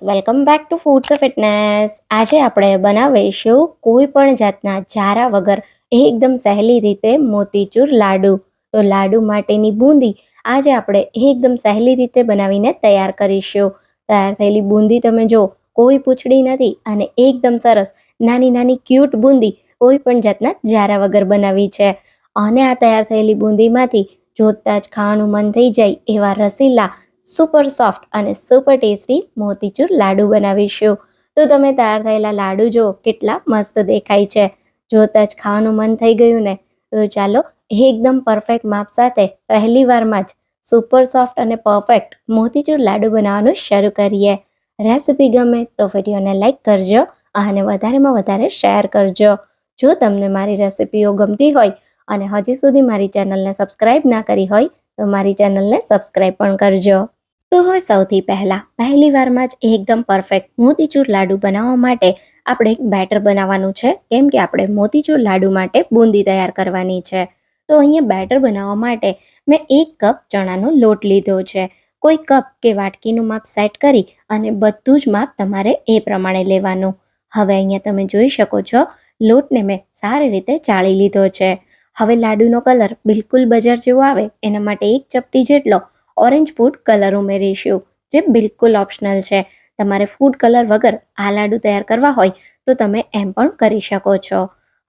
Welcome back to foods fitness આજે આપણે બનાવીશું કોઈ પણ જાતના જારા વગર એકદમ સહેલી રીતે મોતીચૂર લાડુ. તો લાડુ માટેની બૂંદી આજે આપણે એકદમ સહેલી રીતે બનાવીને તૈયાર કરીશું. તૈયાર થયેલી બૂંદી તમે જો, કોઈ પૂછડી નથી અને એકદમ સરસ નાની નાની ક્યુટ બૂંદી કોઈ પણ જાતના જારા વગર બનાવી છે. અને આ તૈયાર થયેલી બૂંદીમાંથી જોતા જ ખાવાનું મન થઈ જાય એવા રસીલા સુપર સોફ્ટ અને સુપર ટેસ્ટી મોતીચૂર લાડુ બનાવીશું. તો તમે તૈયાર થયેલા લાડુ જો કેટલા મસ્ત દેખાય છે. જોતા જ ખાવાનું મન થઈ ગયું ને, તો ચાલો એકદમ પરફેક્ટ માપ સાથે પહેલી વારમાં જ સુપર સોફ્ટ અને પરફેક્ટ મોતીચૂર લાડુ બનાવવાનું શરૂ કરીએ. રેસિપી ગમે તો વિડીયોને લાઇક કરજો અને વધારેમાં વધારે શેર કરજો. જો તમને મારી રેસિપીઓ ગમતી હોય અને હજી સુધી મારી ચેનલને સબસ્ક્રાઇબ ના કરી હોય, તો મારી ચેનલને સબસ્ક્રાઇબ પણ કરજો. તો હવે સૌથી પહેલાં, પહેલી વારમાં જ એકદમ પરફેક્ટ મોતીચૂર લાડુ બનાવવા માટે આપણે એક બેટર બનાવવાનું છે. કેમ કે આપણે મોતીચૂર લાડુ માટે બૂંદી તૈયાર કરવાની છે. તો અહીંયા બેટર બનાવવા માટે મેં એક કપ ચણાનો લોટ લીધો છે. કોઈ કપ કે વાટકીનું માપ સેટ કરી અને બધું જ માપ તમારે એ પ્રમાણે લેવાનું. હવે અહીંયા તમે જોઈ શકો છો, લોટને મેં સારી રીતે ચાળી લીધો છે. હવે લાડુનો કલર બિલકુલ બજાર જેવો આવે, એના માટે એક ચપટી જેટલો ઓરેન્જ ફૂડ કલર ઉમેરીશું, જે બિલકુલ ઓપ્શનલ છે. તમારે ફૂડ કલર વગર આ લાડુ તૈયાર કરવા હોય તો તમે એમ પણ કરી શકો છો.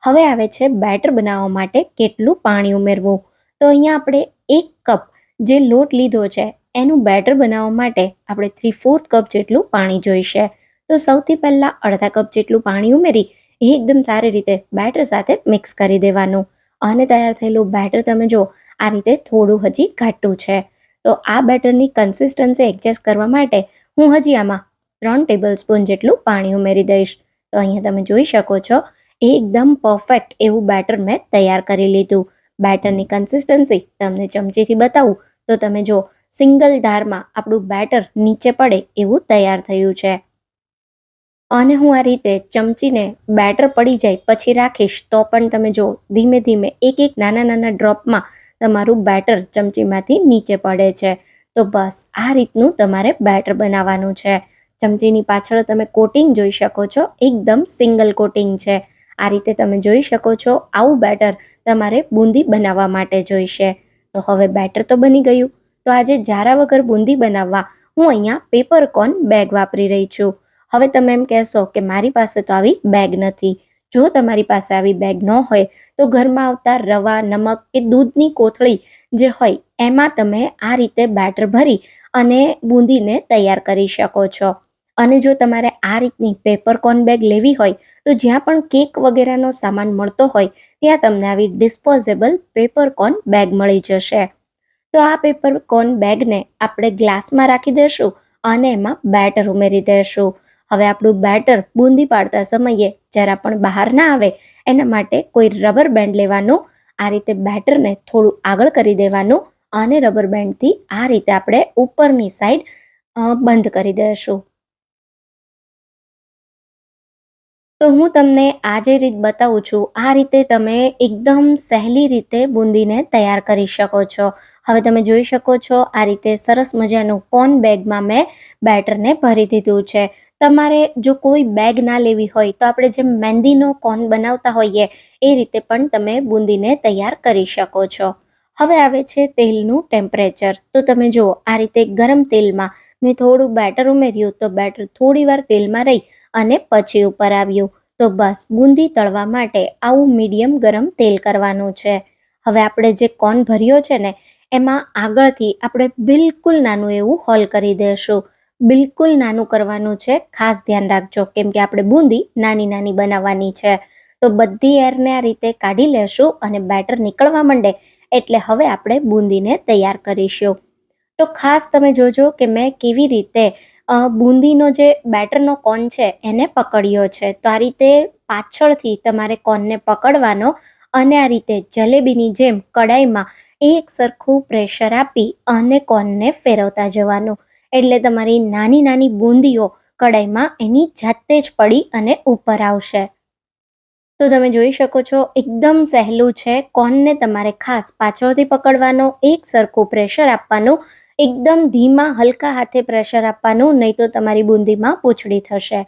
હવે આવે છે બેટર બનાવવા માટે કેટલું પાણી ઉમેરવું. તો અહીંયા આપણે એક કપ જે લોટ લીધો છે, એનું બેટર બનાવવા માટે આપણે થ્રી ફોર્થ કપ જેટલું પાણી જોઈશે. તો સૌથી પહેલાં અડધા કપ જેટલું પાણી ઉમેરી એકદમ સારી રીતે બેટર સાથે મિક્સ કરી દેવાનું. અને તૈયાર થયેલું બેટર તમે જો આ રીતે થોડું હજી ઘાટું છે. તો આ બેટરની કન્સિસ્ટન્સી એડજસ્ટ કરવા માટે હું હજી આમાં ત્રણ ટેબલ સ્પૂન જેટલું પાણી ઉમેરી દઈશ. તો અહીંયા તમે જોઈ શકો છો એકદમ પરફેક્ટ એવું બેટર મેં તૈયાર કરી લીધું. બેટરની કન્સિસ્ટન્સી તમને ચમચીથી બતાવું, તો તમે જો સિંગલ ધારમાં આપણું બેટર નીચે પડે એવું તૈયાર થયું છે. અને હું આ રીતે ચમચીને બેટર પડી જાય પછી રાખીશ, તો પણ તમે જો ધીમે ધીમે એક એક નાના નાના ડ્રોપમાં તમારું બેટર ચમચીમાંથી નીચે પડે છે. તો બસ, આ રીતનું તમારે બેટર બનાવવાનું છે. ચમચીની પાછળ તમે કોટિંગ જોઈ શકો છો. એકદમ સિંગલ કોટિંગ છે. આ રીતે તમે જોઈ શકો છો, આવું બેટર તમારે બૂંદી બનાવવા માટે જોઈશે. તો હવે બેટર તો બની ગયું. તો આજે જારા વગર બૂંદી બનાવવા હું અહીંયા પેપર કોન બેગ વાપરી રહી છું. હવે તમે એમ કહેશો કે મારી પાસે તો આવી બેગ નથી. જો તમારી પાસે આવી બેગ ન હોય તો ઘરમાં આવતા રવા, નમક કે દૂધની કોથળી જે હોય, એમાં તમે આ રીતે બેટર ભરી અને બૂંદીને તૈયાર કરી શકો છો. અને જો તમારે આ રીતની પેપર કોન બેગ લેવી હોય, તો જ્યાં પણ કેક વગેરેનો સામાન મળતો હોય, ત્યાં તમને આવી ડિસ્પોઝેબલ પેપર કોન બેગ મળી જશે. તો આ પેપર બેગને આપણે ગ્લાસમાં રાખી દઈશું અને એમાં બેટર ઉમેરી દઈશું હવે આપણું બેટર બૂંદી પાડતા સમયે જરા પણ બહાર ના આવે, એના માટે કોઈ રબર બેન્ડ લેવાનું, આ રીતે બેટરને થોડું આગળ કરી દેવાનું અને રબર બેન્ડથી આ રીતે આપણે ઉપરની સાઈડ બંધ કરી દઈશું તો હું તમને આ જે રીત બતાવું છું. આ રીતે તમે એકદમ સહેલી રીતે બુંદીને તૈયાર કરી શકો છો. હવે તમે જોઈ શકો છો, આ રીતે સરસ મજાનું કોન બેગમાં મેં બેટરને ભરી દીધું છે. તમારે જો કોઈ બેગ ના લેવી હોય તો આપણે જેમ મહેંદીનો કોન બનાવતા હોઈએ, એ રીતે પણ તમે બુંદીને તૈયાર કરી શકો છો. હવે આવે છે તેલનું ટેમ્પરેચર. તો તમે જુઓ, આ રીતે ગરમ તેલમાં મેં થોડું બેટર ઉમેર્યું તો બેટર થોડી વાર તેલમાં રહી. અને પછી ઉપર આવ્યું. તો બસ, બુંદી તળવા માટે આવું મીડિયમ ગરમ તેલ કરવાનું છે. હવે આપણે જે કોન ભર્યો છે ને, એમાં આગળથી આપણે બિલકુલ નાનું એવું હોલ કરી દઈશું બિલકુલ નાનું કરવાનું છે. ખાસ ધ્યાન રાખજો, કેમ કે આપણે બુંદી નાની નાની બનાવવાની છે. તો બધી એરને આ રીતે કાઢી લેશું અને બેટર નીકળવા માંડે, એટલે હવે આપણે બુંદીને તૈયાર કરીશું. તો ખાસ તમે જોજો કે મેં કેવી રીતે બૂંદીનો જે બેટરનો કોન છે, એને પકડ્યો છે. તો આ રીતે પાછળથી તમારે કોનને પકડવાનો અને આ રીતે જલેબીની જેમ કડાઈમાં એક સરખું પ્રેશર આપી અને કોનને ફેરવતા જવાનું. એટલે તમારી નાની નાની બૂંદીઓ કડાઈમાં એની જાતે જ પડી અને ઉપર આવશે. તો તમે જોઈ શકો છો, એકદમ સહેલું છે. કોનને તમારે ખાસ પાછળથી પકડવાનો, એક સરખું પ્રેશર આપવાનું એકદમ ધીમા, હલકા હાથે પ્રેશર આપવાનું, નહીં તો તમારી બુંદીમાં પૂંછડી થશે.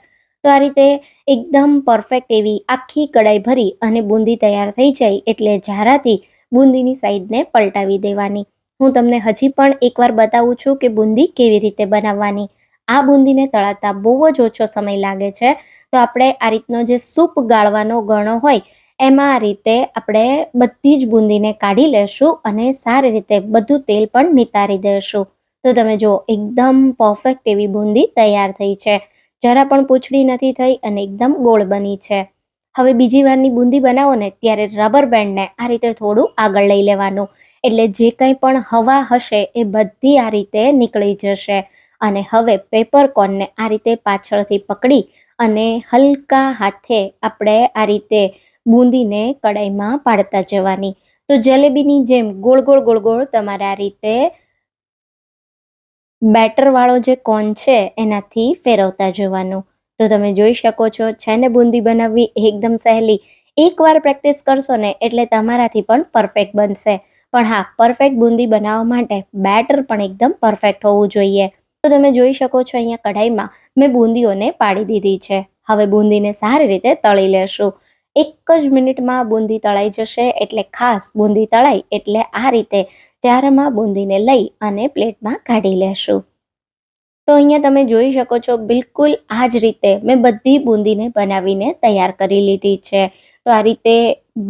તો આ રીતે એકદમ પરફેક્ટ એવી આખી કડાઈ ભરી અને બુંદી તૈયાર થઈ જાય એટલે ઝારાથી બુંદીની સાઈડને પલટાવી દેવાની. હું તમને હજી પણ એકવાર બતાવું છું કે બુંદી કેવી રીતે બનાવવાની. આ બુંદીને તળાતા બહુ જ ઓછો સમય લાગે છે. તો આપણે આ રીતનો જે સૂપ ગાળવાનો ગણો હોય એમાં આ રીતે આપણે બધી જ બુંદીને કાઢી લેશું અને સારી રીતે બધું તેલ પણ નિતારી દેશું. તો તમે જુઓ, એકદમ પરફેક્ટ એવી બુંદી તૈયાર થઈ છે. જરા પણ પૂંછડી નથી થઈ અને એકદમ ગોળ બની છે. હવે બીજી વારની બુંદી બનાવો ને, ત્યારે રબર બેન્ડને આ રીતે થોડું આગળ લઈ લેવાનું. એટલે જે કંઈ પણ હવા હશે એ બધી આ રીતે નીકળી જશે. અને હવે પેપર કોર્નને આ રીતે પાછળથી પકડી અને હલકા હાથે આપણે આ રીતે બુંદીને કડાઈમાં પાડતા જવાની. તો જલેબીની જેમ ગોળ ગોળ ગોળ ગોળ તમારે આ રીતે બેટરવાળો જે કોન છે એનાથી ફેરવતા જવાનું. તો તમે જોઈ શકો છો, છે ને બુંદી બનાવવી એકદમ સહેલી. એકવાર પ્રેક્ટિસ કરશો ને એટલે તમારાથી પણ પરફેક્ટ બનશે. પણ હા, પરફેક્ટ બુંદી બનાવવા માટે બેટર પણ એકદમ પરફેક્ટ હોવું જોઈએ. તો તમે જોઈ શકો છો અહીંયા કઢાઈમાં મેં બુંદીઓને પાડી દીધી છે. હવે બુંદીને સારી રીતે તળી લેશું. એક જ મિનિટમાં બુંદી તળાઈ જશે એટલે ખાસ બુંદી તળાઈ એટલે આ રીતે ચારમાં બુંદીને લઈ અને પ્લેટમાં કાઢી લેશું. તો અહીંયા તમે જોઈ શકો છો બિલકુલ આ જ રીતે મેં બધી બુંદીને બનાવીને તૈયાર કરી લીધી છે. તો આ રીતે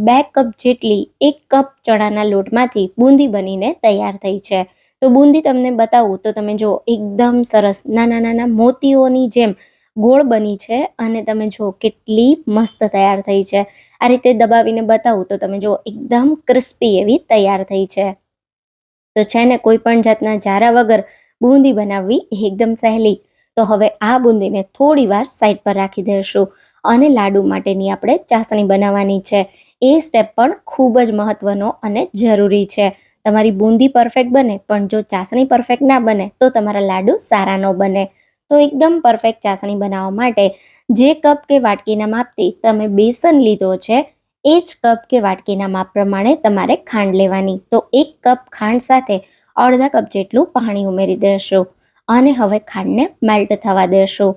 બે કપ જેટલી એક કપ ચણાના લોટમાંથી બુંદી બનીને તૈયાર થઈ છે. તો બુંદી તમને બતાવું તો તમે જો એકદમ સરસ નાના નાના મોતીઓની જેમ ગોળ બની છે અને તમે જો કેટલી મસ્ત તૈયાર થઈ છે. આ રીતે દબાવીને બતાવું તો તમે જો એકદમ ક્રિસ્પી એવી તૈયાર થઈ છે. તો છે ને કોઈ પણ જાતના જારા વગર બુંદી બનાવવી એકદમ સહેલી. તો હવે આ બુંદીને થોડી વાર સાઈડ પર રાખી દઈશું અને લાડુ માટેની આપણે ચાસણી બનાવવાની છે. એ સ્ટેપ પણ ખૂબ જ મહત્વનો અને જરૂરી છે. તમારી બુંદી પરફેક્ટ બને, પણ જો ચાસણી પરફેક્ટ ના બને તો તમારા લાડુ સારા ન બને. તો એકદમ પરફેક્ટ ચાસણી બનાવવા માટે જે કપ કે વાટકીના માપથી તમે બેસન લીધો છે, એ જ કપ કે વાટકીના માપ પ્રમાણે તમારે ખાંડ લેવાની. તો એક કપ ખાંડ સાથે અડધા કપ જેટલું પાણી ઉમેરી દેશો અને હવે ખાંડને મેલ્ટ થવા દેશો.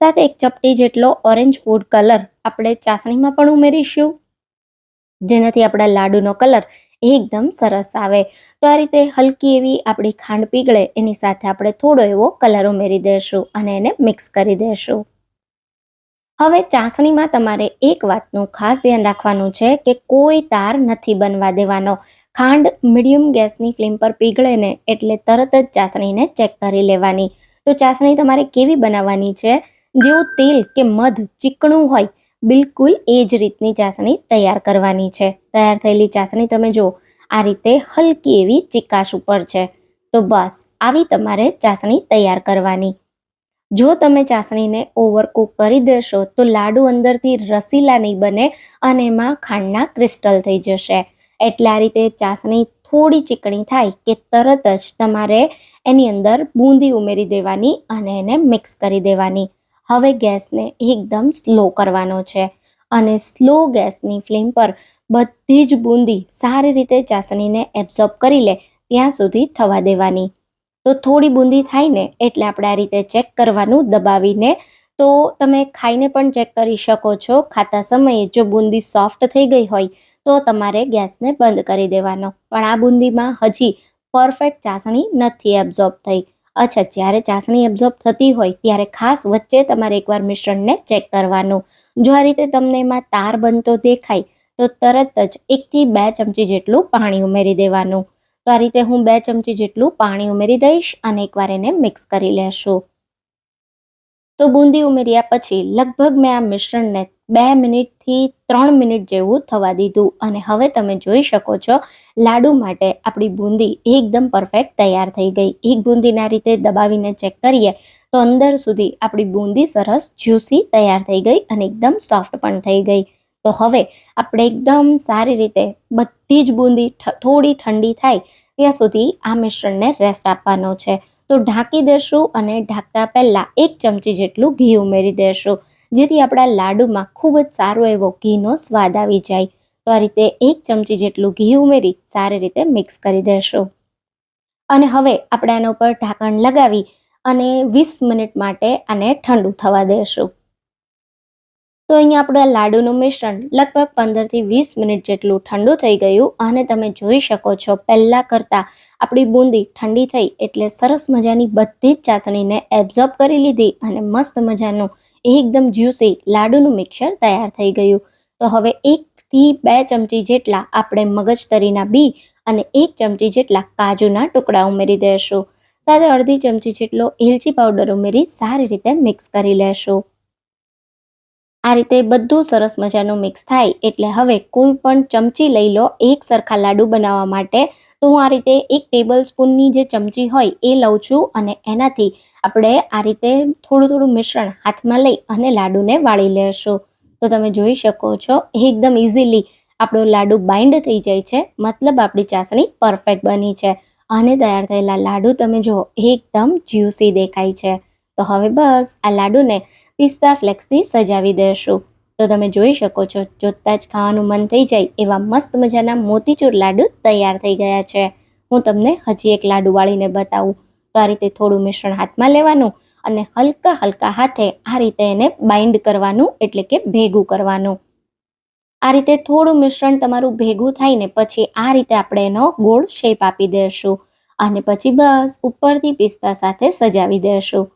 સાથે એક ચપટી જેટલો ઓરેન્જ ફૂડ કલર આપણે ચાસણીમાં પણ ઉમેરીશું. જેનાથી આપણા લાડુનો કલર એકદમ સરસ આવે. તો આ રીતે હલકી એવી આપણી ખાંડ પીગળે, એની સાથે આપણે થોડો એવો કલર ઉમેરી દઈશું અને એને મિક્સ કરી દઈશું હવે ચાસણીમાં તમારે એક વાતનું ખાસ ધ્યાન રાખવાનું છે કે કોઈ તાર નથી બનવા દેવાનો. ખાંડ મીડિયમ ગેસની ફ્લેમ પર પીગળે ને એટલે તરત જ ચાસણીને ચેક કરી લેવાની. તો ચાસણી તમારે કેવી બનાવવાની છે? જેવું તેલ કે મધ ચીકણું હોય બિલકુલ એ જ રીતની ચાસણી તૈયાર કરવાની છે. તૈયાર થયેલી ચાસણી તમે જો આ રીતે હલકી એવી ચિકાશ ઉપર છે. તો બસ, આવી તમારે ચાસણી તૈયાર કરવાની. જો તમે ચાસણીને ઓવરકુક કરી દેશો, તો લાડુ અંદરથી રસીલા નહીં બને અને એમાં ખાંડના ક્રિસ્ટલ થઈ જશે. એટલે આ રીતે ચાસણી થોડી ચીકણી થાય કે તરત જ તમારે એની અંદર બૂંદી ઉમેરી દેવાની અને એને મિક્સ કરી દેવાની. હવે ગેસને એકદમ સ્લો કરવાનો છે અને સ્લો ગેસની ફ્લેમ પર બધી જ બૂંદી સારી રીતે ચાસણીને એબ્ઝોર્બ કરી લે ત્યાં સુધી થવા દેવાની. તો થોડી બૂંદી થાય ને એટલે આપણે આ રીતે ચેક કરવાનું દબાવીને તો તમે ખાઈને પણ ચેક કરી શકો છો. ખાતા સમયે જો બૂંદી સોફ્ટ થઈ ગઈ હોય તો તમારે ગેસને બંધ કરી દેવાનો. પણ આ બૂંદીમાં હજી પરફેક્ટ ચાસણી નથી એબ્ઝોર્બ થઈ. અચ્છા, જ્યારે ચાસણી એબ્ઝોર્બ થતી હોય, ત્યારે ખાસ વચ્ચે તમારે એકવાર મિશ્રણને ચેક કરવાનું. જો આ રીતે તમને એમાં તાર બનતો દેખાય, તો તરત જ એકથી બે ચમચી જેટલું પાણી ઉમેરી દેવાનું. તો આ રીતે હું બે ચમચી જેટલું પાણી ઉમેરી દઈશ અને એકવાર એને મિક્સ કરી લેશું. તો બુંદી ઉમેર્યા પછી લગભગ મેં આ મિશ્રણને બે મિનિટથી ત્રણ મિનિટ જેવું થવા દીધું. અને હવે તમે જોઈ શકો છો, લાડુ માટે આપણી બુંદી એકદમ પરફેક્ટ તૈયાર થઈ ગઈ. એક બુંદીના રીતે દબાવીને ચેક કરીએ, તો અંદર સુધી આપણી બુંદી સરસ જ્યુસી તૈયાર થઈ ગઈ અને એકદમ સોફ્ટ પણ થઈ ગઈ. તો હવે આપણે એકદમ સારી રીતે બધી જ બુંદી થોડી ઠંડી થાય ત્યાં સુધી આ મિશ્રણને રેસ્ટ આપવાનો છે. તો ઢાંકી દેશું અને ઢાંકતા પહેલાં એક ચમચી જેટલું ઘી ઉમેરી દેશું, જેથી આપણા લાડુમાં ખૂબ જ સારો એવો ઘીનો સ્વાદ આવી જાય. તો આ રીતે એક ચમચી જેટલું ઘી ઉમેરી સારી રીતે મિક્સ કરી દેશું. અને હવે આપણે આના ઉપર ઢાંકણ લગાવી અને વીસ મિનિટ માટે આને ઠંડુ થવા દેશું. તો અહીંયા આપણે લાડુનું મિશ્રણ લગભગ પંદરથી વીસ મિનિટ જેટલું ઠંડુ થઈ ગયું અને તમે જોઈ શકો છો પહેલાં કરતાં આપણી બુંદી ઠંડી થઈ એટલે સરસ મજાની બધી જ ચાસણીને એબ્ઝોર્બ કરી લીધી અને મસ્ત મજાનું એકદમ જ્યુસી લાડુનું મિક્સર તૈયાર થઈ ગયું. તો હવે એકથી બે ચમચી જેટલા આપણે મગજતરીના બી અને એક ચમચી જેટલા કાજુના ટુકડા ઉમેરી દેશું. સાથે અડધી ચમચી જેટલો એલચી પાવડર ઉમેરી સારી રીતે મિક્સ કરી લેશું. આ રીતે બધું સરસ મજાનું મિક્સ થાય એટલે હવે કોઈ પણ ચમચી લઈ લો એક સરખા લાડુ બનાવવા માટે. તો હું આ રીતે એક ટેબલ સ્પૂનની જે ચમચી હોય એ લઉં છું અને એનાથી આપણે આ રીતે થોડું થોડું મિશ્રણ હાથમાં લઈ અને લાડુને વાળી લેશું. તો તમે જોઈ શકો છો એકદમ ઇઝીલી આપણો લાડુ બાઇન્ડ થઈ જાય છે, મતલબ આપણી ચાસણી પરફેક્ટ બની છે. અને તૈયાર થયેલા લાડુ તમે જુઓ, એકદમ જ્યુસી દેખાય છે. તો હવે બસ આ લાડુને પિસ્તા ફ્લેક્સથી સજાવી દેશું. તો તમે જોઈ શકો છો, જોતાં જ ખાવાનું મન થઈ જાય એવા મસ્ત મજાના મોતીચૂર લાડુ તૈયાર થઈ ગયા છે. હું તમને હજી એક લાડુ વાળીને બતાવું. તો આ રીતે થોડું મિશ્રણ હાથમાં લેવાનું અને હલકા હલકા હાથે આ રીતે એને બાઇન્ડ કરવાનું, એટલે કે ભેગું કરવાનું. આ રીતે થોડું મિશ્રણ તમારું ભેગું થાય ને પછી આ રીતે આપણે એનો ગોળ શેપ આપી દઈશું અને પછી બસ ઉપરથી પિસ્તા સાથે સજાવી દઈશું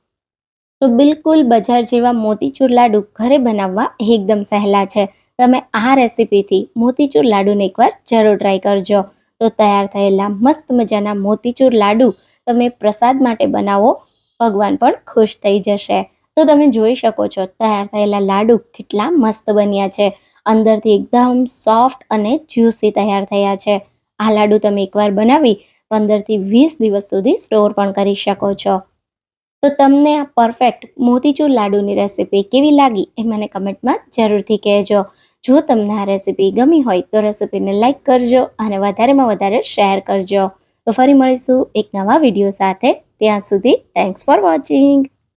તો બિલકુલ બજાર જેવા મોતીચૂર લાડુ ઘરે બનાવવા એકદમ સહેલા છે. તમે આ રેસીપીથી મોતીચૂર લાડુને એકવાર જરૂર ટ્રાય કરજો. તો તૈયાર થયેલા મસ્ત મજાના મોતીચૂર લાડુ તમે પ્રસાદ માટે બનાવો, ભગવાન પણ ખુશ થઈ જશે. તો તમે જોઈ શકો છો તૈયાર થયેલા લાડુ કેટલા મસ્ત બન્યા છે. અંદરથી એકદમ સોફ્ટ અને જ્યુસી તૈયાર થયા છે. આ લાડુ તમે એકવાર બનાવી પંદરથી વીસ દિવસ સુધી સ્ટોર પણ કરી શકો છો. તો તમને આ પરફેક્ટ મોતીચૂર લાડુની રેસીપી કેવી લાગી એ મને કમેન્ટમાં જરૂરથી કહેજો. જો તમને આ રેસીપી ગમી હોય તો રેસીપીને લાઇક કરજો અને વધારેમાં વધારે શેર કરજો. તો ફરી મળીશું એક નવા વીડિયો સાથે. ત્યાં સુધી થેન્ક્સ ફોર વોચિંગ